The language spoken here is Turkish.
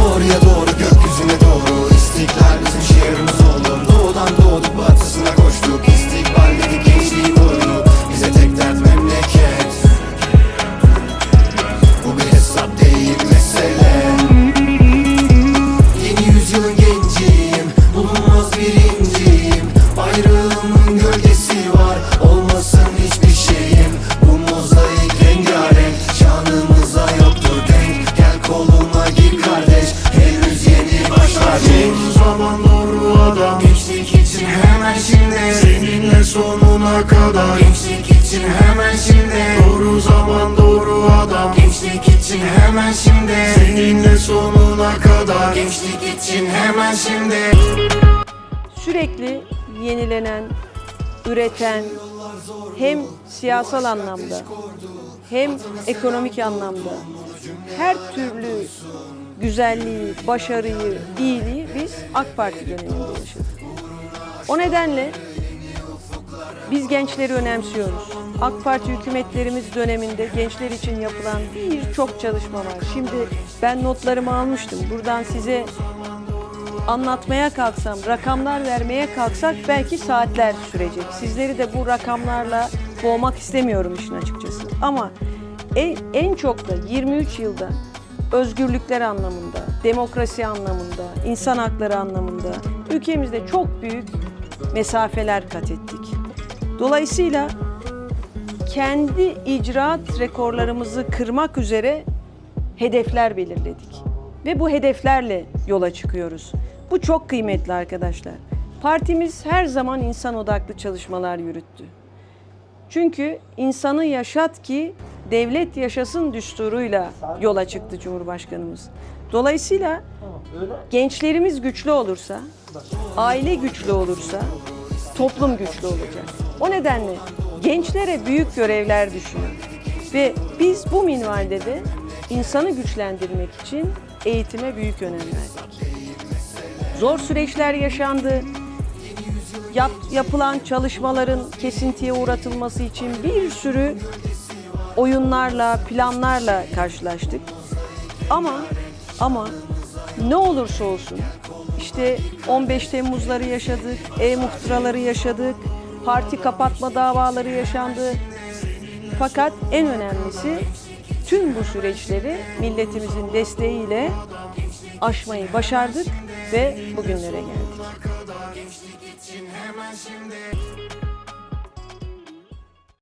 Batıya doğru gökyüzüne doğru. İstiklal bizim şiarımız kadar Gençlik için hemen şimdi. Doğru zaman doğru adam. Gençlik için hemen şimdi. Seninle sonuna kadar. Gençlik için hemen şimdi. Sürekli yenilenen, üreten hem siyasal anlamda hem ekonomik anlamda her türlü güzelliği, başarıyı, iyiliği biz AK Parti döneminde yaşadık. O nedenle biz gençleri önemsiyoruz. AK Parti hükümetlerimiz döneminde gençler için yapılan birçok çalışma var. Şimdi ben notlarımı almıştım. Buradan size anlatmaya kalksam, rakamlar vermeye kalksak belki saatler sürecek. Sizleri de bu rakamlarla boğmak istemiyorum işin açıkçası. Ama en, en çok da 23 yılda özgürlükler anlamında, demokrasi anlamında, insan hakları anlamında ülkemizde çok büyük mesafeler kat ettik. Dolayısıyla kendi icraat rekorlarımızı kırmak üzere hedefler belirledik. Ve bu hedeflerle yola çıkıyoruz. Bu çok kıymetli arkadaşlar. Partimiz her zaman insan odaklı çalışmalar yürüttü. Çünkü insanı yaşat ki devlet yaşasın düsturuyla yola çıktı Cumhurbaşkanımız. Dolayısıyla gençlerimiz güçlü olursa, aile güçlü olursa toplum güçlü olacak. O nedenle gençlere büyük görevler düşüyor. Ve biz bu minvalde de insanı güçlendirmek için eğitime büyük önem verdik. Zor süreçler yaşandı. Yap, yapılan çalışmaların kesintiye uğratılması için bir sürü oyunlarla, planlarla karşılaştık. Ama ama ne olursa olsun işte 15 Temmuzları yaşadık, e-muhtıraları yaşadık, parti kapatma davaları yaşandı. Fakat en önemlisi tüm bu süreçleri milletimizin desteğiyle aşmayı başardık ve bugünlere geldik.